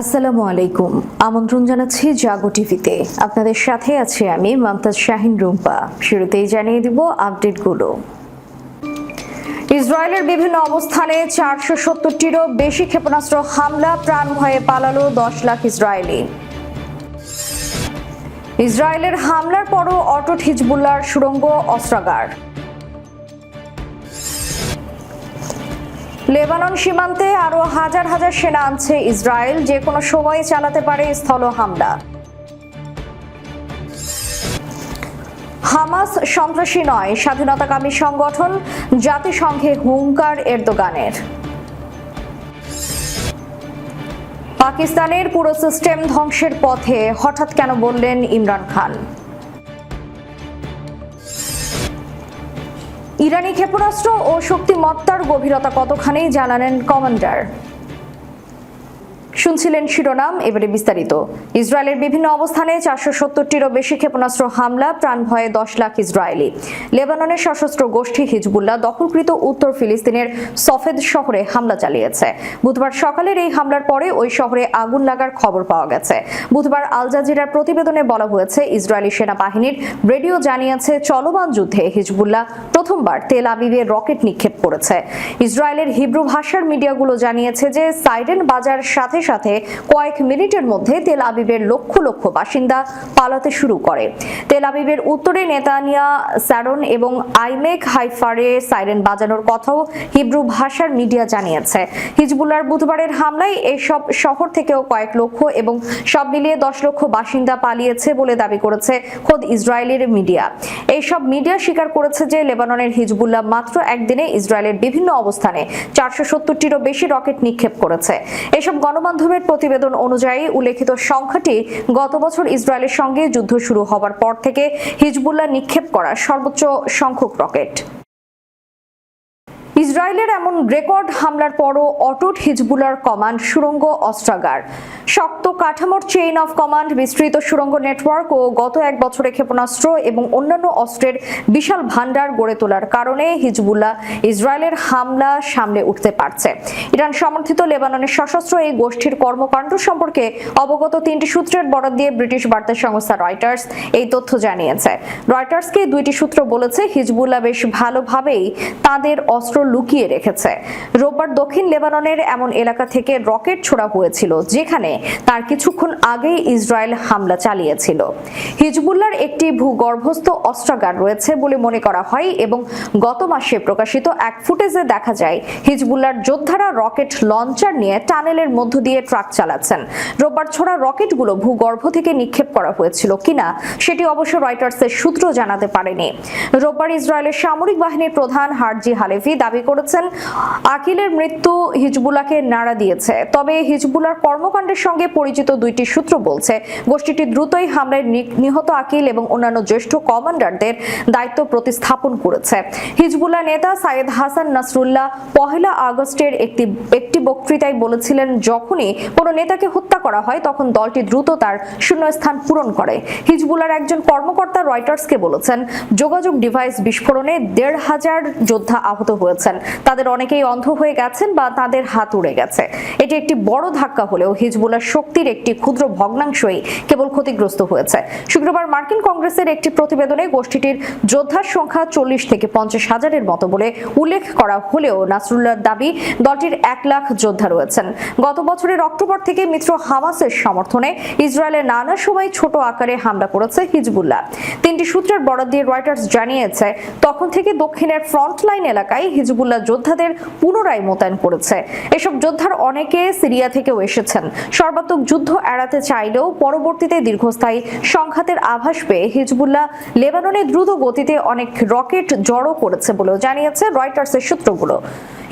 আসসালামু আলাইকুম। আমন্ত্রণ জানাচ্ছি জাগো টিভিতে। আপনাদের সাথে আছি আমি মমতাজ শাহিন রুম্পা। শুরুতেই জানিয়ে দিব আপডেটগুলো। ইসরায়েলের বিভিন্ন অবস্থানে চারশো সত্তরটিরও বেশি ক্ষেপণাস্ত্র হামলা, প্রাণ ভয়ে পালালো দশ লাখ ইসরায়েলি। ইসরায়েলের হামলার পরও অটুট হিজবুল্লাহর সুড়ঙ্গ অস্ত্রাগার। লেবানন সীমান্তে আরও হাজার হাজার সেনা আনছে ইসরায়েল। যে কোনো সময় চালাতে পারে স্থল হামলা। হামাস সন্ত্রাসী নয়, স্বাধীনতাকামী সংগঠন জাতিসংঘে হুঙ্কার এরদোগানের। পাকিস্তানের পুরো সিস্টেম ধ্বংসের পথে হঠাৎ কেন বললেন ইমরান খান? ইরানি ক্ষেপণাস্ত্র ও শক্তিমত্তার গভীরতা কতখানি জানালেন কমান্ডার। শুনছিলেন শিরোনাম, এবারে বিস্তারিত। ইসরায়েলের বিভিন্ন অবস্থানে চারশো সত্তরটিরও বেশি ক্ষেপণাস্ত্র হামলা, প্রাণ ভয়ে দশ লাখ ইসরায়েলি। লেবাননের সশস্ত্র গোষ্ঠী হিজবুল্লাহ দখলকৃত উত্তর ফিলিস্তিনের সফেদ শহরে হামলা চালিয়েছে। বুধবার সকালের এই হামলার পরে ওই শহরে আগুন লাগার খবর পাওয়া গেছে। বুধবার আল জাজিরার প্রতিবেদনে বলা হয়েছে, ইসরায়েলি সেনাবাহিনীর রেডিও জানিয়েছে, চলমান যুদ্ধে হিজবুল্লাহ প্রথমবার তেল আবিবে রকেট নিক্ষেপ করেছে। ইসরায়েলের হিব্রু ভাষার মিডিয়াগুলো জানিয়েছে যে, সাইডেন বাজার সাথে সাথে কয়েক মিনিটের মধ্যে তেল আবিবের লক্ষ লক্ষ বাসিন্দা পালাতে শুরু করে। তেল আবিবের উত্তরে নেতানিয়া স্যারন এবং আইমেক হাইফারে সাইরেন বাজানোর কথাও হিব্রু ভাষার মিডিয়া জানিয়েছে। হিজবুল্লার বুধবারের হামলায় এসব শহর থেকেও কয়েক লক্ষ এবং সব মিলিয়ে দশ লক্ষ বাসিন্দা পালিয়েছে বলে দাবি করেছে খোদ ইসরায়েলের মিডিয়া। এইসব মিডিয়া স্বীকার করেছে যে লেবাননের হিজবুল্লাহ মাত্র একদিনে ইসরায়েলের বিভিন্ন অবস্থানে চারশো সত্তরটিরও বেশি রকেট নিক্ষেপ করেছে। এসব গণমাধ্যমের প্রতিবেদন অনুযায়ী উল্লেখিত সংখ্যাটি গত বছর ইসরায়েলের সঙ্গে যুদ্ধ শুরু হবার পর থেকে হিজবুল্লাহ নিক্ষেপ করা সর্বোচ্চ সংখ্যক রকেট। ইসরায়েলের এমন রেকর্ড হামলার পরও অটুট হিজবুলার কমান্ড সুড়ঙ্গ অস্ত্রাগার। শক্ত কাঠামোর চেইন অফ কমান্ড বিস্তৃত সুড়ঙ্গ নেটওয়ার্ক ও গত এক বছরে ক্ষেপণাস্ত্র এবং অন্যান্য অস্ত্রের বিশাল ভান্ডার গড়ে তোলার কারণে হিজবুল্লাহ ইসরায়েলের হামলা সামলে উঠতে পারছে। ইরান সমর্থিত লেবাননের সশস্ত্র এই গোষ্ঠীর কর্মকাণ্ড সম্পর্কে অবগত তিনটি সূত্রের বরাদ দিয়ে ব্রিটিশ বার্তা সংস্থা রয়টার্স এই তথ্য জানিয়েছে। রয়টার্সকে দুইটি সূত্র বলেছে, হিজবুল্লাহ বেশ ভালোভাবেই তাদের অস্ত্র লুকিয়ে রেখেছে। রোববার দক্ষিণ লেবাননের এমন এলাকা থেকে রকেট ছোড়া হয়েছিল, যেখানে তার কিছুক্ষণ আগেই ইসরায়েল হামলা চালিয়েছিল। হিজবুল্লার একটি ভূগর্ভস্থ অস্ত্রাগার রয়েছে বলে মনে করা হয় এবং গত মাসে প্রকাশিত এক ফুটেজে দেখা যায় হিজবুল্লার যোদ্ধারা রকেট লঞ্চার নিয়ে টানেলের মধ্য দিয়ে ট্রাক চালাচ্ছেন। রোববার ছোড়া রকেটগুলো ভূগর্ভ থেকে নিক্ষেপ করা হয়েছিল কিনা, সেটি অবশ্য রয়টার্সের সূত্র জানাতে পারেনি। রোববার ইসরায়েলের সামরিক বাহিনীর প্রধান হারজি হালেফি দাবি করেছেন। আকিলের মৃত্যু হিজবুলাকে নাড়া দিয়েছে। তবে হিজবুলার কর্মকাণ্ডের সঙ্গে পরিচিত দুইটি সূত্র বলছে, গোষ্ঠীটি দ্রুতই হামলায় নিহত আকিল এবং অন্যান্য জ্যেষ্ঠ কমান্ডারদের দায়িত্ব প্রতিস্থাপন করেছে। হিজবুল্লাহ নেতা সাইয়েদ হাসান নাসরুল্লাহ পহেলা আগস্টের একটি একটি বক্তৃতায় বলেছিলেন, যখনই কোনো নেতাকে হত্যা করা হয়, তখন দলটি দ্রুত তার শূন্যস্থান পূরণ করে। হিজবুলার একজন কর্মকর্তা রয়টার্সকে বলেছেন, যোগাযোগ ডিভাইস বিস্ফোরণে দেড় হাজার যোদ্ধা আহত হয়েছেন তাদের অনেকেই অন্ধ হয়ে গেছেন বা তাদের হাত উড়ে গেছে। এটি একটি বড় ধাক্কা হলেও হিজবুল্লার শক্তির একটি ক্ষুদ্র ভগ্নাংশই কেবল ক্ষতিগ্রস্ত হয়েছে। শুক্রবার মার্কিন কংগ্রেসের একটি প্রতিবেদনে গোষ্ঠীটির যোদ্ধার সংখ্যা চল্লিশ থেকে পঞ্চাশ হাজারের মতো বলে উল্লেখ করা হলেও নাসরুল্লাহর দাবি, দলটির এক লাখ যোদ্ধা রয়েছেন। গত বছরের অক্টোবর থেকে মিত্র হামাসের সমর্থনে ইসরায়েলের নানা সময় ছোট আকারে হামলা করেছে হিজবুল্লাহ। তিনটি সূত্রের বরাদ দিয়ে রয়টার্স জানিয়েছে, তখন থেকে দক্ষিণের ফ্রন্টলাইন এলাকায় হিজবুল্লাহ যোদ্ধাদের পুনরায় মোতায়েন করেছে। এসব যোদ্ধার অনেকে সিরিয়া থেকেও এসেছেন। সর্বাত্মক যুদ্ধ এড়াতে চাইলেও পরবর্তীতে দীর্ঘস্থায়ী সংঘাতের আভাস পেয়ে হিজবুল্লাহ লেবাননে দ্রুত গতিতে অনেক রকেট জড়ো করেছে বলেও জানিয়েছে রয়টার্সের সূত্রগুলো।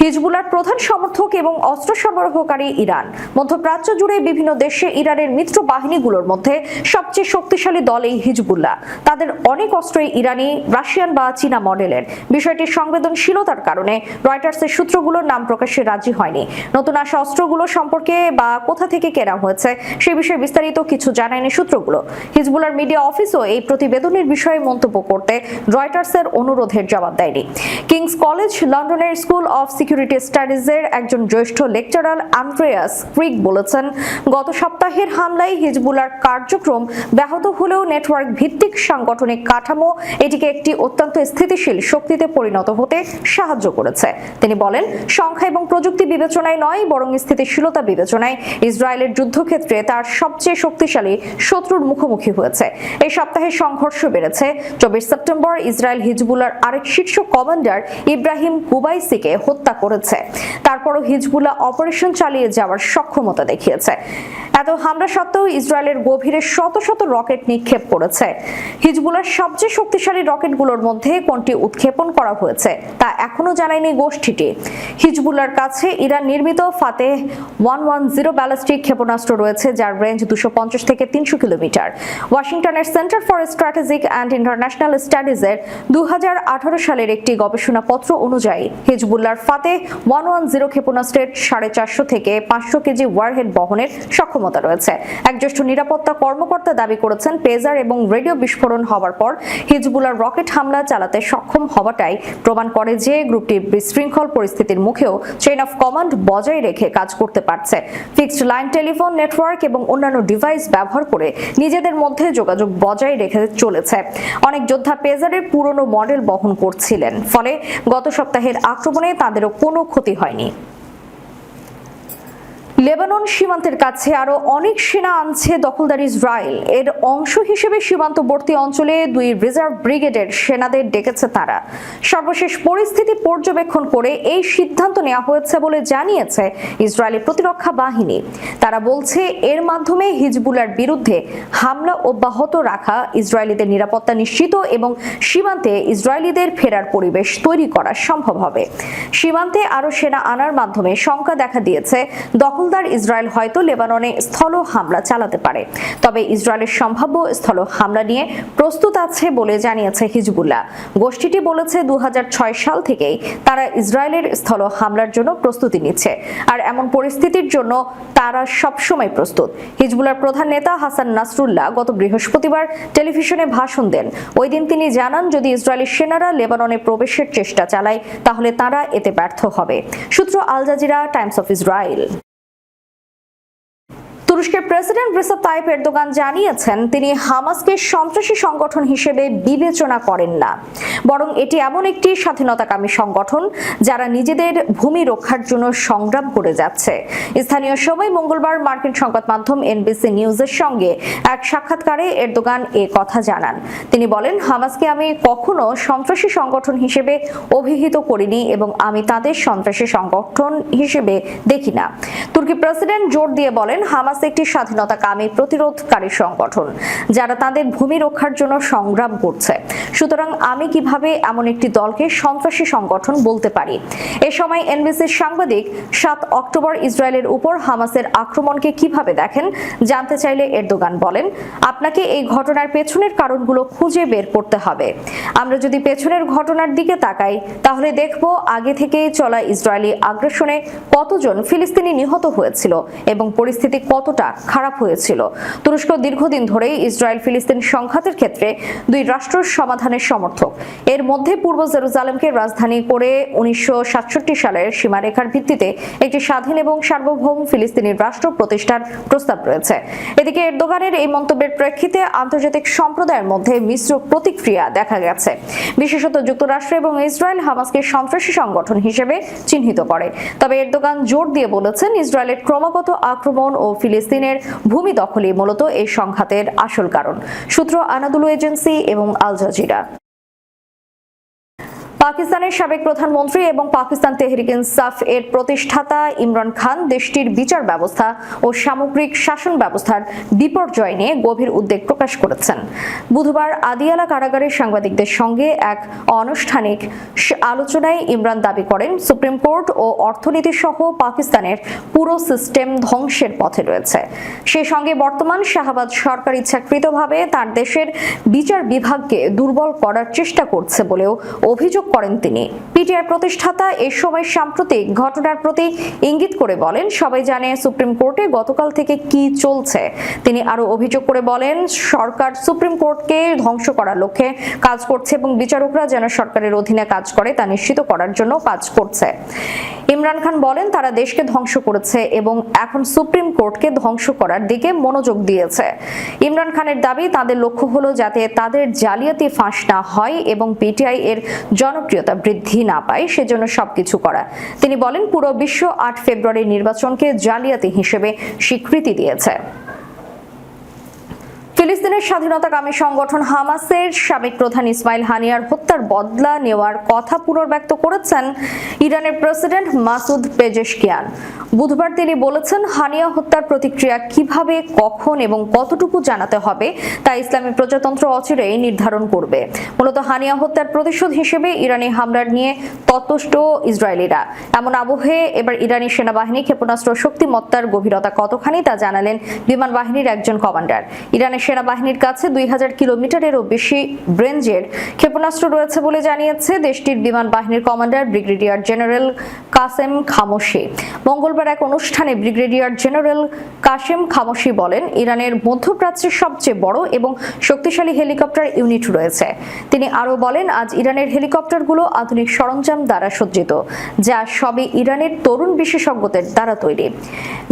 হিজবুলার প্রধান সমর্থক এবং অস্ত্র সরবরাহকারী ইরান। মধ্যপ্রাচ্য জুড়ে বিভিন্ন দেশে ইরানের মিত্র বাহিনীগুলোর মধ্যে সবচেয়ে শক্তিশালী দল এই হিজবুল্লাহ। তাদের অনেক অস্ত্রই ইরানি, রাশিয়ান বা চীনা মডেলের। বিষয়টির সংবেদনশীলতার কারণে রয়টার্সের সূত্রগুলোর নাম প্রকাশে রাজি হয়নি। নতুন আসা অস্ত্রগুলো সম্পর্কে বা কোথা থেকে কেনা হয়েছে সে বিষয়ে বিস্তারিত কিছু জানায়নি সূত্রগুলো। হিজবুলার মিডিয়া অফিসও এই প্রতিবেদনের বিষয়ে মন্তব্য করতে রয়টার্সের অনুরোধের জবাব দেয়নি। কিংস কলেজ, লন্ডনের স্কুল অফ সিকিউরিটি স্টাডিজের একজন জ্যেষ্ঠ লেকচারার আন্দ্রেয়াস ক্রিক বলেছেন, গত সপ্তাহের হামলায় হিজবুলার কার্যক্রম ব্যাহত হলেও নেটওয়ার্ক ভিত্তিক সাংগঠনিক কাঠামো এটিকে একটি অত্যন্ত স্থিতিশীল শক্তিতে পরিণত হতে সাহায্য করেছে। তিনি বলেন, সংখ্যা এবং প্রযুক্তি বিবেচনায় নয়, বরং স্থিতিশীলতা বিবেচনায় ইসরায়েলের যুদ্ধক্ষেত্রে তার সবচেয়ে শক্তিশালী শত্রুর মুখোমুখি হয়েছে। এই সপ্তাহে সংঘর্ষ বেড়েছে। চব্বিশ সেপ্টেম্বর ইসরায়েল হিজবুলার আরেক শীর্ষ কমান্ডার ইব্রাহিম কুবাইসিকে হত্যা করেছে। তারপরও হিজবুল্লাহ অপারেশন চালিয়ে যাওয়ার সক্ষমতা দেখিয়েছে। এত হামলা সত্ত্বেও ইসরায়েলের গভীরে শত শত রকেট নিক্ষেপ করেছে। হিজবুলার সবচেয়ে শক্তিশালী রকেটগুলোর মধ্যে কোনটি উৎক্ষেপণ করা হয়েছে, তা এখনও জানায়নি গোষ্ঠীটি। হিজবুল্লার কাছে ইরান নির্মিত Fateh one one zero ballistic ক্ষেপণাস্ত্র রয়েছে, যার রেঞ্জ দুশো পঞ্চাশ থেকে তিনশো কিলোমিটার। ওয়াশিংটনের centre for strategic and international স্টাডিজের দু সালের একটি গবেষণাপত্র অনুযায়ী হিজবুল্লার ফাতে ওয়ান ওয়ান জিরো ক্ষেপণাস্ত্রের সাড়ে চারশো থেকে পাঁচশো কেজি ওয়ারহেড বহনের সক্ষমতা রয়েছে। এক জ্যেষ্ঠ নিরাপত্তা কর্মকর্তা দাবি করেছেন, পেজার এবং রেডিও বিস্ফোরণ হওয়ার পর হিজবুল্লার রকেট হামলা চালাতে সক্ষম হওয়াটাই প্রমাণ করে যে গ্রুপটি বিশৃঙ্খল পরিস্থিতির মুখেও চেইন অফ কমান্ড বজায় রেখে কাজ করতে পারছে। ফিক্সড লাইন টেলিফোন নেটওয়ার্ক এবং অন্যান্য ডিভাইস ব্যবহার করে নিজেদের মধ্যে যোগাযোগ বজায় রেখে চলেছে। অনেক যোদ্ধা পেজারের পুরনো মডেল বহন করছিলেন। ফলে গত সপ্তাহের আক্রমণে তাদেরও কোনো ক্ষতি হয়নি। লেবানন সীমান্তের কাছে আরও অনেক সেনা আনছে দখলদার ইসরায়েল। এর অংশ হিসেবে সীমান্তবর্তী অঞ্চলে দুই রিজার্ভ ব্রিগেডের সেনাদের ডেকেছে তারা। সর্বশেষ পরিস্থিতি পর্যবেক্ষণ করে এই সিদ্ধান্ত নেওয়া হয়েছে বলে জানিয়েছে ইসরায়েলি প্রতিরক্ষা বাহিনী। তারা বলছে, এর মাধ্যমে হিজবুলার বিরুদ্ধে হামলা অব্যাহত রাখা ইসরায়েলিদের নিরাপত্তা নিশ্চিত এবং সীমান্তে ইসরায়েলিদের ফেরার পরিবেশ তৈরি করা সম্ভব হবে। সীমান্তে আরও সেনা আনার মাধ্যমে শঙ্কা দেখা দিয়েছে দখলদার ইসরায়েল হয়তো লেবাননে স্থল হামলা চালাতে পারে। তবে ইসরায়েলের সম্ভাব্য স্থল হামলা নিয়ে প্রস্তুত আছে বলে জানিয়েছে হিজবুল্লাহ। গোষ্ঠীটি বলেছে দুহাজার ছয় সাল থেকেই তারা ইসরায়েলের স্থল হামলার জন্য প্রস্তুতি নিচ্ছে। আর এমন পরিস্থিতির জন্য তারা সবসময় প্রস্তুত। হিজবুল্লার প্রধান নেতা হাসান নাসরুল্লাহ গত বৃহস্পতিবার টেলিভিশনে ভাষণ দেন। ওই দিন তিনি জানান, যদি ইসরায়েলি সেনারা লেবাননে প্রবেশের চেষ্টা চালায়, তাহলে তারা এতে ব্যর্থ হবে। সূত্র Al Jazeera, Times of Israel. তুরস্কের প্রেসিডেন্ট রিসেপ তাইপ এরদোগান জানিয়েছেন, তিনি হামাসকে সন্ত্রাসী সংগঠন হিসেবে বিবেচনা করেন না। বরং এটি এমন একটি স্বাধীনতাকামী সংগঠন, যারা নিজেদের ভূমি রক্ষার জন্য সংগ্রাম করে যাচ্ছে। স্থানীয় সময় মঙ্গলবার মার্কিন সংবাদ মাধ্যম এনবিসি নিউজের সঙ্গে এক সাক্ষাৎকারে এরদোগান এ কথা জানান। তিনি বলেন, হামাসকে আমি কখনো সন্ত্রাসী সংগঠন হিসেবে অভিহিত করিনি এবং আমি তাদের সন্ত্রাসী সংগঠন হিসেবে দেখি না। তুর্কি প্রেসিডেন্ট জোর দিয়ে বলেন, হামাস একটি স্বাধীনতাকামী প্রতিরোধকারী সংগঠন, যারা তাদের ভূমি রক্ষার জন্য সংগ্রাম করছে। সুতরাং আমি কীভাবে এমন একটি দলকে সন্ত্রাসী সংগঠন বলতে পারি? এ সময় এনবিসির সাংবাদিক সাত অক্টোবর ইসরায়েলের উপর হামাসের আক্রমণকে কীভাবে দেখেন, জানতে চাইলে এরদোগান বলেন, আপনাকে এই ঘটনার পেছনের কারণগুলো খুঁজে বের করতে হবে। আমরা যদি পেছনের ঘটনার দিকে তাকাই, তাহলে দেখব আগে থেকেই চলা ইসরায়েলি আগ্রাসনে কতজন ফিলিস্তিনি নিহত হয়েছিল এবং পরিস্থিতি কতটা খারাপ হয়েছিল। তুরস্ক দীর্ঘদিন ধরেই ইসরায়েল ফিলিস্তিন সংঘাতের ক্ষেত্রে দুই রাষ্ট্র সমাধানের সমর্থক। এর মধ্যে পূর্ব জেরুজালেমকে রাজধানী করে উনিশশো সাতষট্টি সালের সীমারেখার ভিত্তিতে একটি স্বাধীন এবং সার্বভৌম ফিলিস্তিনি রাষ্ট্র প্রতিষ্ঠার প্রস্তাব রয়েছে। এদিকে এরদোগানের এই মন্তব্যের প্রেক্ষিতে আন্তর্জাতিক সম্প্রদায়ের মধ্যে মিশ্র প্রতিক্রিয়া দেখা গেছে। বিশেষত যুক্তরাষ্ট্র এবং ইসরায়েল হামাসকে সন্ত্রাসী সংগঠন হিসেবে চিহ্নিত করে। তবে এরদোগান জোর দিয়ে বলেছেন, ইসরায়েলের ক্রমাগত আক্রমণ ও ফিলিস্তিনের ভূমি দখলই মূলত এই সংঘাতের আসল কারণ। সূত্র আনাদুলু এজেন্সি এবং আল জাজিরা। পাকিস্তানের সাবেক প্রধানমন্ত্রী এবং পাকিস্তান তেহরিক ইনসাফ এর প্রতিষ্ঠাতা ইমরান খান দেশটির বিচার ব্যবস্থা ও সামগ্রিক শাসন ব্যবস্থার বিপর্যয় নিয়ে গভীর উদ্বেগ প্রকাশ করেছেন। বুধবার আদিয়ালা কারাগারের সাংবাদিকদের সঙ্গে এক অনানুষ্ঠানিক আলোচনায় ইমরান দাবি করেন, সুপ্রিম কোর্ট ও অর্থনীতি সহ পাকিস্তানের পুরো সিস্টেম ধ্বংসের পথে রয়েছে। সেই সঙ্গে বর্তমান শাহবাজ সরকার ইচ্ছাকৃতভাবে তার দেশের বিচার বিভাগকে দুর্বল করার চেষ্টা করছে বলেও অভিযোগ করেন তিনি। পিটিআর প্রতিষ্ঠাতা এ সময় সাম্প্রতিক ঘটনার প্রতি ইঙ্গিত করে বলেন, সবাই জানে সুপ্রিম কোর্টে গতকাল থেকে কি চলছে। তিনি আরও অভিযোগ করে বলেন, সরকার সুপ্রিম কোর্টকে ধ্বংস করার লক্ষ্যে কাজ করছে এবং বিচারকরা যেন সরকারের অধীনে কাজ করে তা নিশ্চিত করার জন্য কাজ করছে। ইমরান খান বলেন, তারা দেশকে ধ্বংস করেছে এবং এখন সুপ্রিম কোর্টকে ধ্বংস করার দিকে মনোযোগ দিয়েছে। ইমরান খানের দাবি, তাদের লক্ষ্য হলো যাতে তাদের জালিয়াতি ফাঁস না হয় এবং পিটিআই এর জনপ্রিয়তা বৃদ্ধি না পায়, সেজন্য সবকিছু করা। তিনি বলেন, পুরো বিশ্ব আট ফেব্রুয়ারি নির্বাচনকে জালিয়াতি হিসেবে স্বীকৃতি দিয়েছে। ফিলিস্তিনের স্বাধীনতাকামী সংগঠন হামাসের সাবেক প্রধান ইসমাইল হানিয়ার হত্যার বদলা নেওয়ার কথা পুনর্ব্যক্ত করেছেন ইরানের প্রেসিডেন্ট মাসুদ পেজেশকিয়ান। বুধবার তিনি বলেছেন, হানিয়া হত্যার প্রতিক্রিয়া কীভাবে, কখন এবং কতটুকু জানাতে হবে তা ইসলামী প্রজাতন্ত্র অচিরেই নির্ধারণ করবে। মূলত হানিয়া হত্যার প্রতিশোধ হিসেবে ইরানি হামলার নিয়ে ততষ্ট ইসরায়েলিরা। এমন আবহে এবার ইরানি সেনাবাহিনী ক্ষেপণাস্ত্র শক্তিমত্তার গভীরতা কতখানি তা জানালেন বিমান বাহিনীর একজন কমান্ডার। ইরানের সেনাবাহিনীর কাছে দুই হাজার কিলোমিটারেরও বেশি রেঞ্জের ক্ষেপণাস্ত্র রয়েছে বলে জানিয়েছে দেশটির বিমান বাহিনীর commander brigadier general Qasem Khamoshi. মঙ্গলবার এক অনুষ্ঠানে ব্রিগেডিয়ার জেনারেল কাসেম খামোশি বলেন, ইরানের মধ্যপ্রাচ্যের সবচেয়ে বড় এবং শক্তিশালী হেলিকপ্টার ইউনিট রয়েছে। তিনি আরও বলেন, আজ ইরানের হেলিকপ্টারগুলো আধুনিক সরঞ্জাম দ্বারা সজ্জিত, যা সবই ইরানের তরুণ বিশেষজ্ঞদের দ্বারা তৈরি।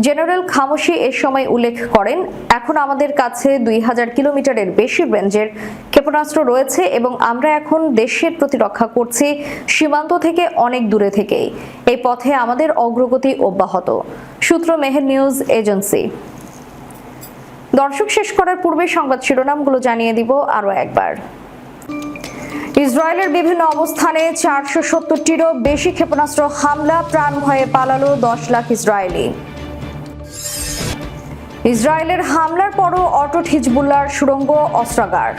জেনারেল খামোশি এ সময় উল্লেখ করেন, এখন আমাদের কাছে দুই হাজার কিলোমিটারের বেশি রেঞ্জের ক্ষেপণাস্ত্র রয়েছে এবং আমরা এখন দেশের প্রতিরক্ষা করছি সীমান্ত থেকে অনেক দূরে থেকেই। এই পথে আমাদের অগ্রগতি অব্যাহত। সূত্র মেহের নিউজ এজেন্সি। দর্শক শেষ করার পূর্বে সংবাদ শিরোনামগুলো জানিয়ে দিব আরও একবার। ইসরায়েলের বিভিন্ন অবস্থানে চারশো সত্তরটিরও বেশি ক্ষেপণাস্ত্র হামলা, প্রাণ ভয়ে পালালো দশ লাখ ইসরায়েলি। ইসরায়েলের হামলার পরও অটুট হিজবুল্লার সুড়ঙ্গ অস্ত্রাগার।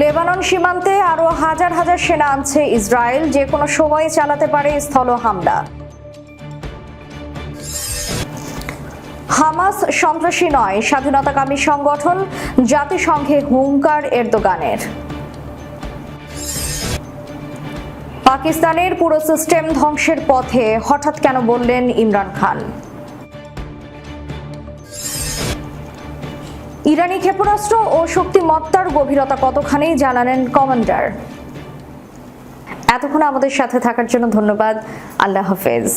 লেবানন সীমান্তে আরও হাজার হাজার সেনা আনছে ইসরায়েল, যে কোনো সময় চালাতে পারে স্থল হামলা। হামাস সন্ত্রাসী নয়, স্বাধীনতাকামী সংগঠন জাতিসংঘে হুঙ্কার এরদোগানের। পাকিস্তানের পুরো সিস্টেম ধ্বংসের পথে হঠাৎ কেন বললেন ইমরান খান? ইরানি ক্ষেপণাস্ত্র ও শক্তিমত্তার গভীরতা কতখানি জানালেন কমান্ডার। এতক্ষণ আমাদের সাথে থাকার জন্য ধন্যবাদ। আল্লাহ হাফেজ।